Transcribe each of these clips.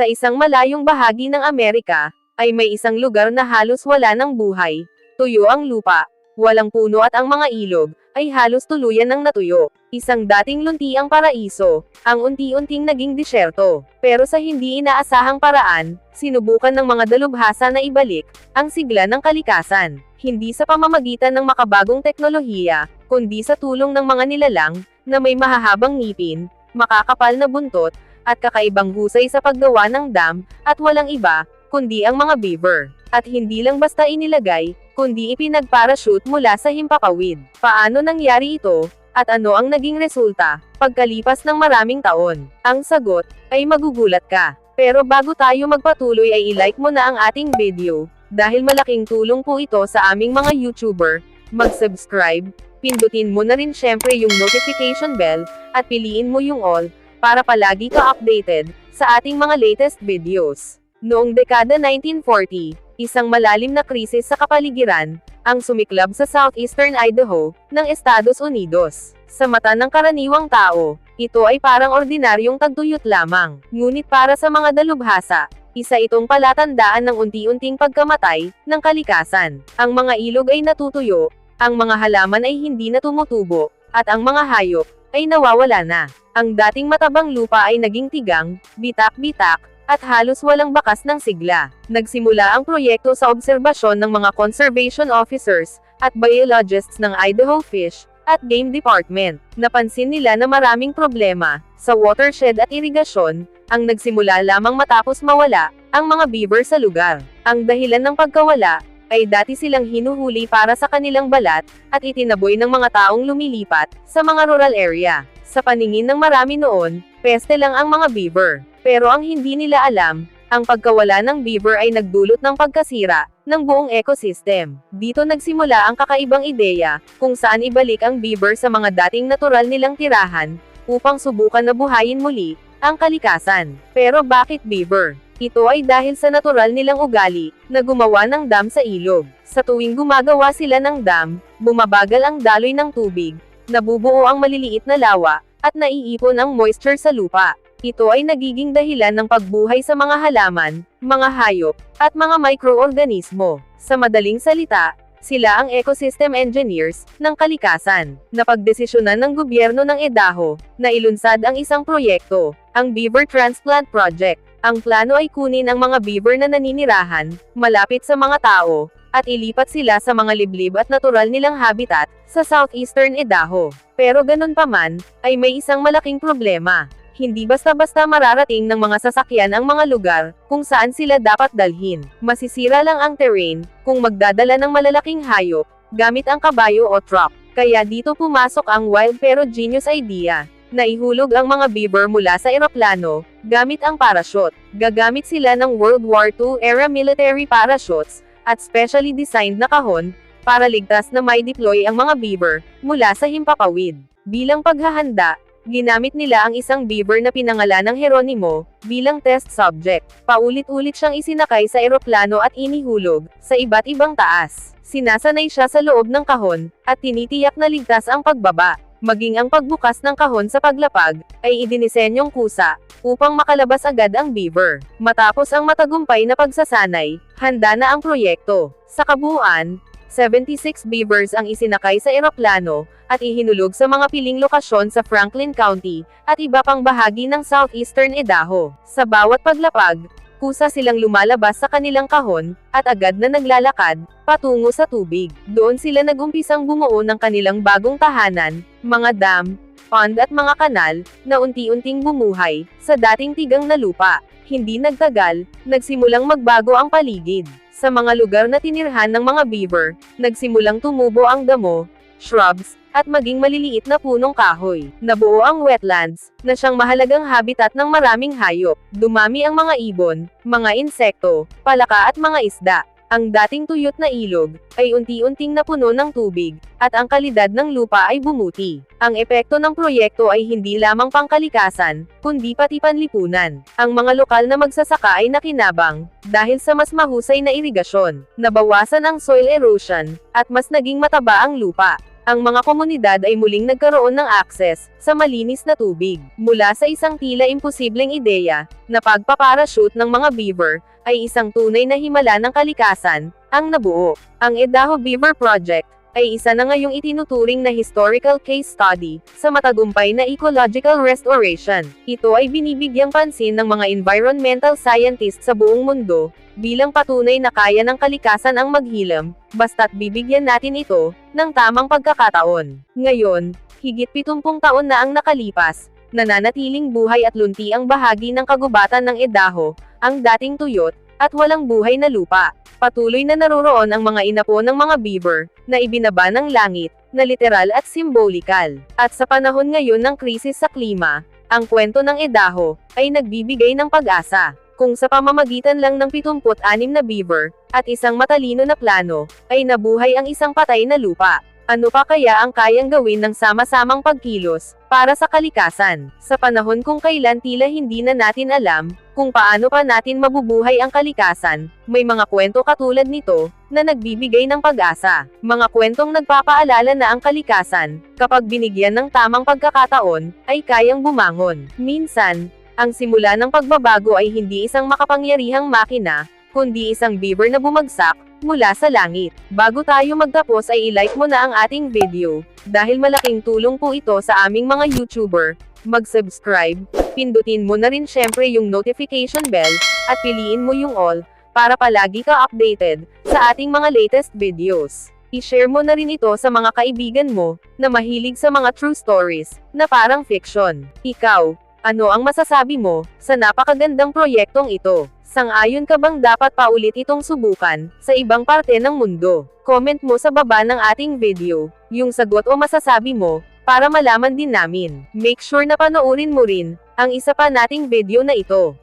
Sa isang malayong bahagi ng Amerika, ay may isang lugar na halos wala ng buhay. Tuyo ang lupa, walang puno at ang mga ilog, ay halos tuluyan ng natuyo. Isang dating luntiang paraiso, ang unti-unting naging disyerto. Pero sa hindi inaasahang paraan, sinubukan ng mga dalubhasa na ibalik, ang sigla ng kalikasan. Hindi sa pamamagitan ng makabagong teknolohiya, kundi sa tulong ng mga nilalang, na may mahahabang ngipin, makakapal na buntot, at kakaibang husay sa paggawa ng dam, at walang iba, kundi ang mga beaver. At hindi lang basta inilagay, kundi ipinagparachute mula sa himpapawid. Paano nangyari ito, at ano ang naging resulta, pagkalipas ng maraming taon? Ang sagot, ay magugulat ka. Pero bago tayo magpatuloy ay i-like mo na ang ating video, dahil malaking tulong po ito sa aming mga YouTuber, mag-subscribe, pindutin mo na rin syempre yung notification bell, at piliin mo yung all, para palagi ka updated, sa ating mga latest videos. Noong dekada 1940, isang malalim na krisis sa kapaligiran, ang sumiklab sa southeastern Idaho, ng Estados Unidos. Sa mata ng karaniwang tao, ito ay parang ordinaryong tagtuyot lamang. Ngunit para sa mga dalubhasa, isa itong palatandaan ng unti-unting pagkamatay, ng kalikasan. Ang mga ilog ay natutuyo, ang mga halaman ay hindi na tumutubo, at ang mga hayop, ay nawawala na. Ang dating matabang lupa ay naging tigang, bitak-bitak, at halos walang bakas ng sigla. Nagsimula ang proyekto sa obserbasyon ng mga conservation officers, at biologists ng Idaho Fish, at Game Department. Napansin nila na maraming problema, sa watershed at irigasyon, ang nagsimula lamang matapos mawala, ang mga beaver sa lugar. Ang dahilan ng pagkawala, ay dati silang hinuhuli para sa kanilang balat, at itinaboy ng mga taong lumilipat, sa mga rural area. Sa paningin ng marami noon, peste lang ang mga beaver. Pero ang hindi nila alam, ang pagkawala ng beaver ay nagdulot ng pagkasira, ng buong ecosystem. Dito nagsimula ang kakaibang ideya, kung saan ibalik ang beaver sa mga dating natural nilang tirahan, upang subukan na buhayin muli, ang kalikasan. Pero bakit beaver? Ito ay dahil sa natural nilang ugali, na gumawa ng dam sa ilog. Sa tuwing gumagawa sila ng dam, bumabagal ang daloy ng tubig, nabubuo ang maliliit na lawa, at naiipon ang moisture sa lupa. Ito ay nagiging dahilan ng pagbuhay sa mga halaman, mga hayop, at mga microorganismo. Sa madaling salita, sila ang ecosystem engineers ng kalikasan. Napagdesisyonan ng gobyerno ng Idaho na ilunsad ang isang proyekto, ang Beaver Transplant Project. Ang plano ay kunin ang mga beaver na naninirahan, malapit sa mga tao, at ilipat sila sa mga liblib at natural nilang habitat, sa southeastern Idaho. Pero ganun pa man, ay may isang malaking problema. Hindi basta-basta mararating ng mga sasakyan ang mga lugar, kung saan sila dapat dalhin. Masisira lang ang terrain, kung magdadala ng malalaking hayop, gamit ang kabayo o truck. Kaya dito pumasok ang wild pero genius idea, na ihulog ang mga beaver mula sa eroplano, gamit ang parachute. Gagamit sila ng World War II era military parachutes, at specially designed na kahon, para ligtas na may deploy ang mga beaver, mula sa himpapawid. Bilang paghahanda, ginamit nila ang isang beaver na pinangalan ng Heronimo, bilang test subject. Paulit-ulit siyang isinakay sa eroplano at inihulog, sa iba't ibang taas. Sinasanay siya sa loob ng kahon, at tinitiyak na ligtas ang pagbaba. Maging ang pagbukas ng kahon sa paglapag, ay idinisenyong kusa, upang makalabas agad ang beaver. Matapos ang matagumpay na pagsasanay, handa na ang proyekto. Sa kabuuan, 76 beavers ang isinakay sa eroplano, at ihinulog sa mga piling lokasyon sa Franklin County, at iba pang bahagi ng southeastern Idaho. Sa bawat paglapag, kusa silang lumalabas sa kanilang kahon, at agad na naglalakad, patungo sa tubig. Doon sila nagumpisang bumuo ng kanilang bagong tahanan, mga dam, pond at mga kanal, na unti-unting bumuhay, sa dating tigang na lupa. Hindi nagtagal, nagsimulang magbago ang paligid. Sa mga lugar na tinirhan ng mga beaver, nagsimulang tumubo ang damo, shrubs, at maging maliliit na punong kahoy. Nabuo ang wetlands, na siyang mahalagang habitat ng maraming hayop. Dumami ang mga ibon, mga insekto, palaka at mga isda. Ang dating tuyot na ilog, ay unti-unting napuno ng tubig, at ang kalidad ng lupa ay bumuti. Ang epekto ng proyekto ay hindi lamang pangkalikasan, kundi pati panlipunan. Ang mga lokal na magsasaka ay nakinabang, dahil sa mas mahusay na irigasyon, nabawasan ang soil erosion, at mas naging mataba ang lupa. Ang mga komunidad ay muling nagkaroon ng akses sa malinis na tubig. Mula sa isang tila imposibleng ideya na pagpaparachute ng mga beaver ay isang tunay na himala ng kalikasan ang nabuo. Ang Edaho Beaver Project ay isa na ngayong itinuturing na historical case study sa matagumpay na ecological restoration. Ito ay binibigyang pansin ng mga environmental scientists sa buong mundo bilang patunay na kaya ng kalikasan ang maghilam, basta't bibigyan natin ito ng tamang pagkakataon. Ngayon, higit 70 taon na ang nakalipas, nananatiling buhay at lunti ang bahagi ng kagubatan ng Edaho, ang dating tuyot, at walang buhay na lupa. Patuloy na naroroon ang mga inapo ng mga beaver, na ibinaba ng langit, na literal at simbolikal. At sa panahon ngayon ng krisis sa klima, ang kwento ng Edaho, ay nagbibigay ng pag-asa. Kung sa pamamagitan lang ng 76 na beaver, at isang matalino na plano, ay nabuhay ang isang patay na lupa. Ano pa kaya ang kayang gawin ng sama-samang pagkilos, para sa kalikasan? Sa panahon kung kailan tila hindi na natin alam, kung paano pa natin mabubuhay ang kalikasan, may mga kwento katulad nito, na nagbibigay ng pag-asa. Mga kwentong nagpapaalala na ang kalikasan, kapag binigyan ng tamang pagkakataon, ay kayang bumangon. Minsan, ang simula ng pagbabago ay hindi isang makapangyarihang makina, kundi isang beaver na bumagsak, mula sa langit. Bago tayo magtapos ay ilike mo na ang ating video, dahil malaking tulong po ito sa aming mga YouTuber. Mag-subscribe, pindutin mo na rin syempre yung notification bell, at piliin mo yung all, para palagi ka updated, sa ating mga latest videos. I-share mo na rin ito sa mga kaibigan mo, na mahilig sa mga true stories, na parang fiction. Ikaw, ano ang masasabi mo, sa napakagandang proyektong ito? Sang-ayon ka bang dapat paulit itong subukan, sa ibang parte ng mundo? Comment mo sa baba ng ating video, yung sagot o masasabi mo, para malaman din namin. Make sure na panoorin mo rin, ang isa pa nating video na ito.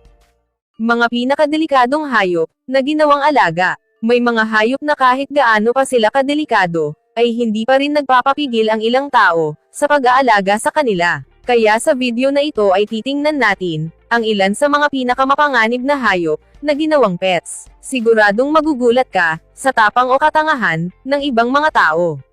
Mga pinakadelikadong hayop, na ginawang alaga. May mga hayop na kahit gaano pa sila kadelikado, ay hindi pa rin nagpapapigil ang ilang tao, sa pag-aalaga sa kanila. Kaya sa video na ito ay titingnan natin, ang ilan sa mga pinakamapanganib na hayop, na ginawang pets. Siguradong magugulat ka, sa tapang o katangahan, ng ibang mga tao.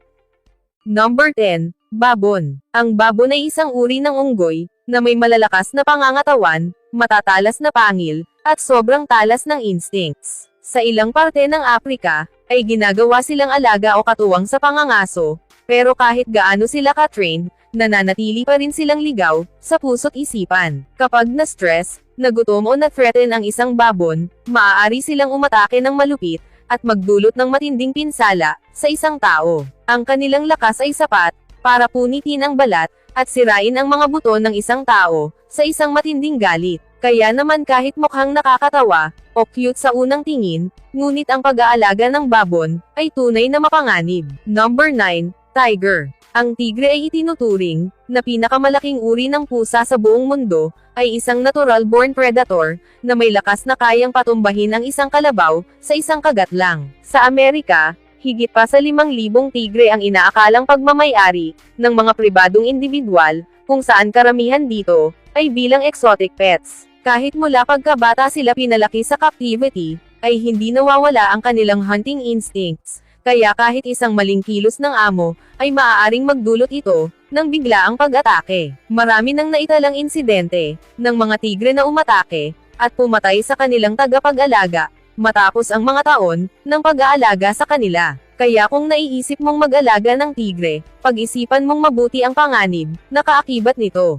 Number 10, Babon. Ang babon ay isang uri ng unggoy, na may malalakas na pangangatawan, matatalas na pangil, at sobrang talas ng instincts. Sa ilang parte ng Afrika, ay ginagawa silang alaga o katuwang sa pangangaso, pero kahit gaano sila ka-trained, nananatili pa rin silang ligaw, sa puso't isipan. Kapag na-stress, nagutom o na-threaten ang isang babon, maaari silang umatake ng malupit, at magdulot ng matinding pinsala, sa isang tao. Ang kanilang lakas ay sapat, para punitin ang balat, at sirain ang mga buto ng isang tao, sa isang matinding galit. Kaya naman kahit mukhang nakakatawa, o cute sa unang tingin, ngunit ang pag-aalaga ng babon, ay tunay na mapanganib. Number 9, Tiger. Ang tigre ay itinuturing, na pinakamalaking uri ng pusa sa buong mundo, ay isang natural-born predator, na may lakas na kayang patumbahin ang isang kalabaw, sa isang kagat lang. Sa Amerika, higit pa sa 5,000 tigre ang inaakalang pagmamayari, ng mga pribadong individual, kung saan karamihan dito, ay bilang exotic pets. Kahit mula pagkabata sila pinalaki sa captivity, ay hindi nawawala ang kanilang hunting instincts, kaya kahit isang maling kilos ng amo, ay maaaring magdulot ito, ng biglaang pag-atake. Marami nang naitalang insidente, ng mga tigre na umatake, at pumatay sa kanilang tagapag-alaga, matapos ang mga taon, ng pag-aalaga sa kanila. Kaya kung naiisip mong mag-alaga ng tigre, pag-isipan mong mabuti ang panganib, na kaakibat nito.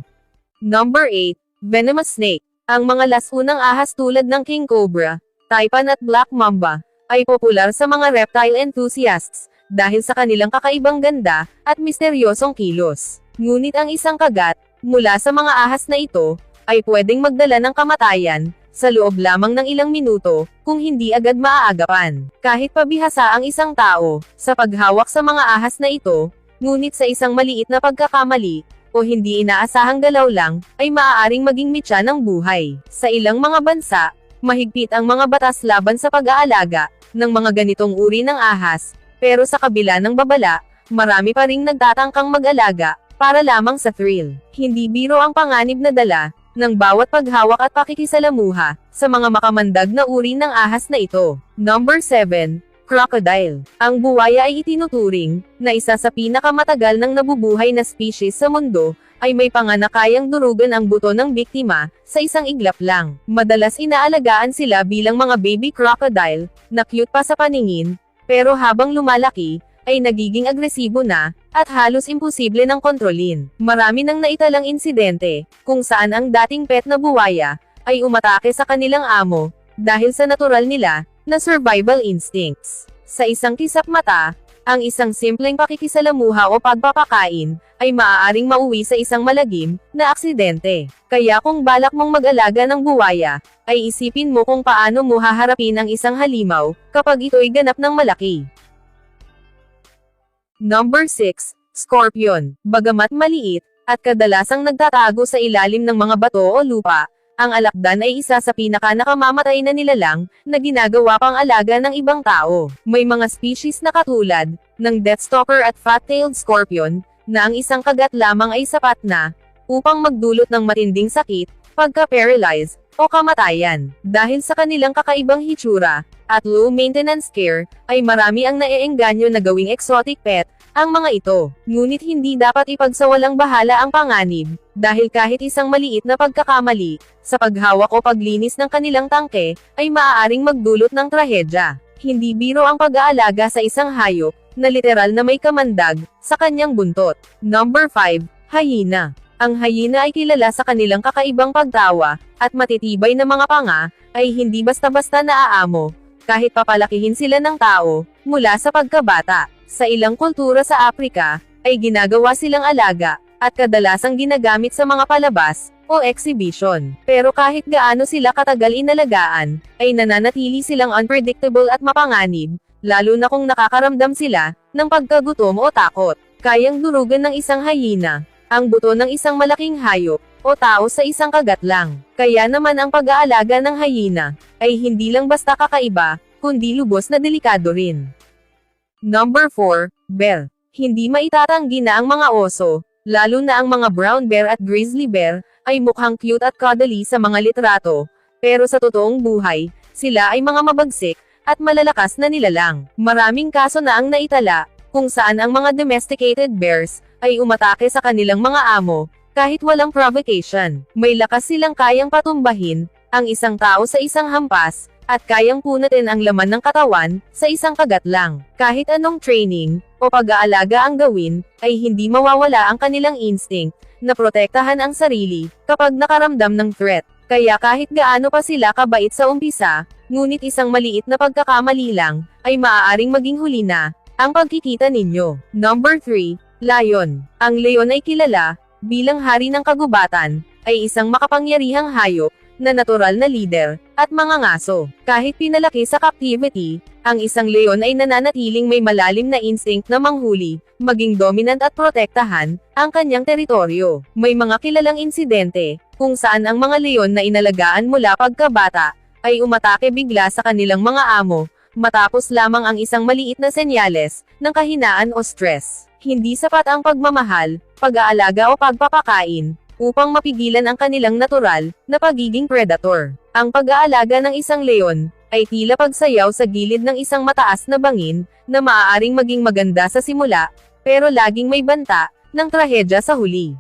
Number 8, Venomous Snake. Ang mga lasunang ahas tulad ng king cobra, taipan at black mamba, ay popular sa mga reptile enthusiasts, dahil sa kanilang kakaibang ganda, at misteryosong kilos. Ngunit ang isang kagat, mula sa mga ahas na ito, ay pwedeng magdala ng kamatayan, sa loob lamang ng ilang minuto, kung hindi agad maaagapan. Kahit pabihasa ang isang tao, sa paghawak sa mga ahas na ito, ngunit sa isang maliit na pagkakamali, o hindi inaasahang galaw lang, ay maaaring maging mitya ng buhay. Sa ilang mga bansa, mahigpit ang mga batas laban sa pag-aalaga, ng mga ganitong uri ng ahas, pero sa kabila ng babala, marami pa ring nagtatangkang mag-alaga, para lamang sa thrill. Hindi biro ang panganib na dala, ng bawat paghawak at pakikisalamuha, sa mga makamandag na uri ng ahas na ito. Number 7, Crocodile. Ang buwaya ay itinuturing na isa sa pinakamatagal ng nabubuhay na species sa mundo, ay may panganakayang durugan ang buto ng biktima, sa isang iglap lang. Madalas inaalagaan sila bilang mga baby crocodile, na cute pa sa paningin, pero habang lumalaki, ay nagiging agresibo na, at halos imposible ng kontrolin. Marami nang naitalang insidente, kung saan ang dating pet na buwaya, ay umatake sa kanilang amo, dahil sa natural nila, na survival instincts. Sa isang kisap mata, ang isang simpleng pakikisalamuha o pagpapakain, ay maaaring mauwi sa isang malagim, na aksidente. Kaya kung balak mong mag-alaga ng buwaya, ay isipin mo kung paano mo haharapin ang isang halimaw, kapag ito'y ganap ng malaki. Number 6, Scorpion. Bagamat maliit, at kadalasang nagtatago sa ilalim ng mga bato o lupa, ang alakdan ay isa sa pinaka nakamamatay na nilalang, na ginagawa pang alaga ng ibang tao. May mga species na katulad, ng deathstalker at fat-tailed scorpion, na ang isang kagat lamang ay sapat na, upang magdulot ng matinding sakit, pagka-paralyze, o kamatayan. Dahil sa kanilang kakaibang hitsura, at low maintenance care, ay marami ang naeengganyo na gawing exotic pet, ang mga ito. Ngunit hindi dapat ipagsawalang bahala ang panganib, dahil kahit isang maliit na pagkakamali, sa paghawak o paglinis ng kanilang tangke, ay maaaring magdulot ng trahedya. Hindi biro ang pag-aalaga sa isang hayop, na literal na may kamandag, sa kanyang buntot. Number 5, Hyena. Ang hyena ay kilala sa kanilang kakaibang pagtawa, at matitibay na mga panga, ay hindi basta-basta naaamo, kahit papalakihin sila ng tao, mula sa pagkabata. Sa ilang kultura sa Afrika, ay ginagawa silang alaga, at kadalasang ginagamit sa mga palabas, o exhibition. Pero kahit gaano sila katagal inalagaan, ay nananatili silang unpredictable at mapanganib, lalo na kung nakakaramdam sila, ng pagkagutom o takot. Kayang durugan ng isang hyena, ang buto ng isang malaking hayop, o tao sa isang kagat lang. Kaya naman ang pag-aalaga ng hyena, ay hindi lang basta kakaiba, kundi lubos na delikado rin. Number 4, Bear. Hindi maitatanggi na ang mga oso, lalo na ang mga brown bear at grizzly bear, ay mukhang cute at cuddly sa mga litrato, pero sa totoong buhay, sila ay mga mabagsik, at malalakas na nilalang. Maraming kaso na ang naitala, kung saan ang mga domesticated bears, ay umatake sa kanilang mga amo, kahit walang provocation. May lakas silang kayang patumbahin, ang isang tao sa isang hampas, at kayang punatin ang laman ng katawan, sa isang kagat lang. Kahit anong training, o pag-aalaga ang gawin, ay hindi mawawala ang kanilang instinct, na protektahan ang sarili, kapag nakaramdam ng threat. Kaya kahit gaano pa sila kabait sa umpisa, ngunit isang maliit na pagkakamali lang, ay maaaring maging huli na, ang pagkikita ninyo. Number 3, Lion. Ang leon ay kilala, bilang hari ng kagubatan, ay isang makapangyarihang hayop, na natural na leader, at mga ngaso. Kahit pinalaki sa captivity, ang isang leon ay nananatiling may malalim na instinct na manghuli, maging dominant at protektahan, ang kanyang teritoryo. May mga kilalang insidente, kung saan ang mga leon na inalagaan mula pagkabata, ay umatake bigla sa kanilang mga amo, matapos lamang ang isang maliit na senyales, ng kahinaan o stress. Hindi sapat ang pagmamahal, pag-aalaga o pagpapakain, upang mapigilan ang kanilang natural, na pagiging predator. Ang pag-aalaga ng isang leon, ay tila pagsayaw sa gilid ng isang mataas na bangin, na maaaring maging maganda sa simula, pero laging may banta, ng trahedya sa huli.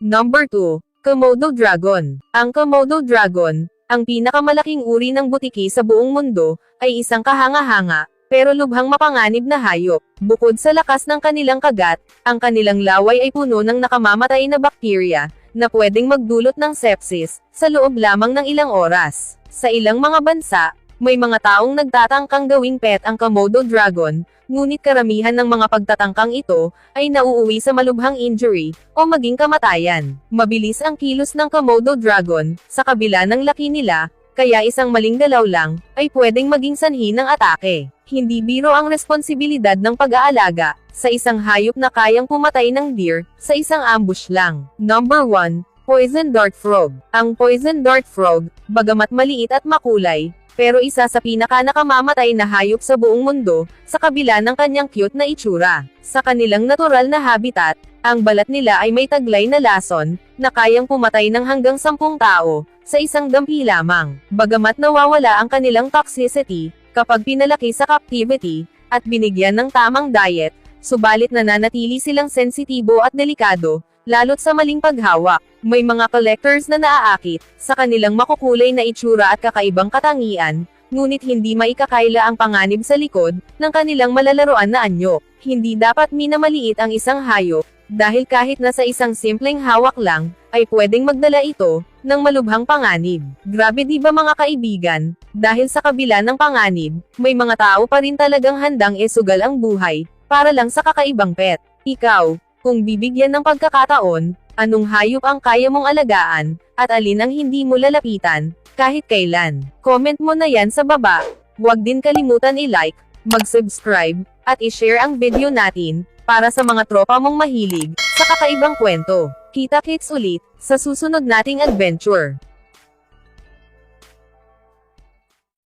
Number 2, Komodo Dragon. Ang Komodo Dragon, ang pinakamalaking uri ng butiki sa buong mundo, ay isang kahanga-hanga, pero lubhang mapanganib na hayop. Bukod sa lakas ng kanilang kagat, ang kanilang laway ay puno ng nakamamatay na bakterya, na pwedeng magdulot ng sepsis, sa loob lamang ng ilang oras. Sa ilang mga bansa, may mga taong nagtatangkang gawing pet ang Komodo Dragon, ngunit karamihan ng mga pagtatangkang ito, ay nauuwi sa malubhang injury, o maging kamatayan. Mabilis ang kilos ng Komodo Dragon, sa kabila ng laki nila, kaya isang maling galaw lang, ay pwedeng maging sanhi ng atake. Hindi biro ang responsibilidad ng pag-aalaga, sa isang hayop na kayang pumatay ng deer, sa isang ambush lang. Number 1, Poison Dart Frog. Ang Poison Dart Frog, bagamat maliit at makulay, pero isa sa pinaka nakamamatay na hayop sa buong mundo, sa kabila ng kanyang cute na itsura. Sa kanilang natural na habitat, ang balat nila ay may taglay na lason, na kayang pumatay ng hanggang sampung tao, sa isang dampi lamang. Bagamat nawawala ang kanilang toxicity, kapag pinalaki sa captivity, at binigyan ng tamang diet, subalit nananatili silang sensitibo at delikado, lalo't sa maling paghawak. May mga collectors na naaakit, sa kanilang makukulay na itsura at kakaibang katangian, ngunit hindi maikakaila ang panganib sa likod, ng kanilang malalaroan na anyo. Hindi dapat minamaliit ang isang hayop, dahil kahit nasa isang simpleng hawak lang, ay pwedeng magdala ito, ng malubhang panganib. Grabe di ba mga kaibigan, dahil sa kabila ng panganib, may mga tao pa rin talagang handang esugal ang buhay, para lang sa kakaibang pet. Ikaw, kung bibigyan ng pagkakataon, anong hayop ang kaya mong alagaan, at alin ang hindi mo lalapitan, kahit kailan. Comment mo na yan sa baba. Huwag din kalimutan i-like, mag-subscribe, at i-share ang video natin, para sa mga tropa mong mahilig, sa kakaibang kwento. Kita-kits ulit, sa susunod nating adventure.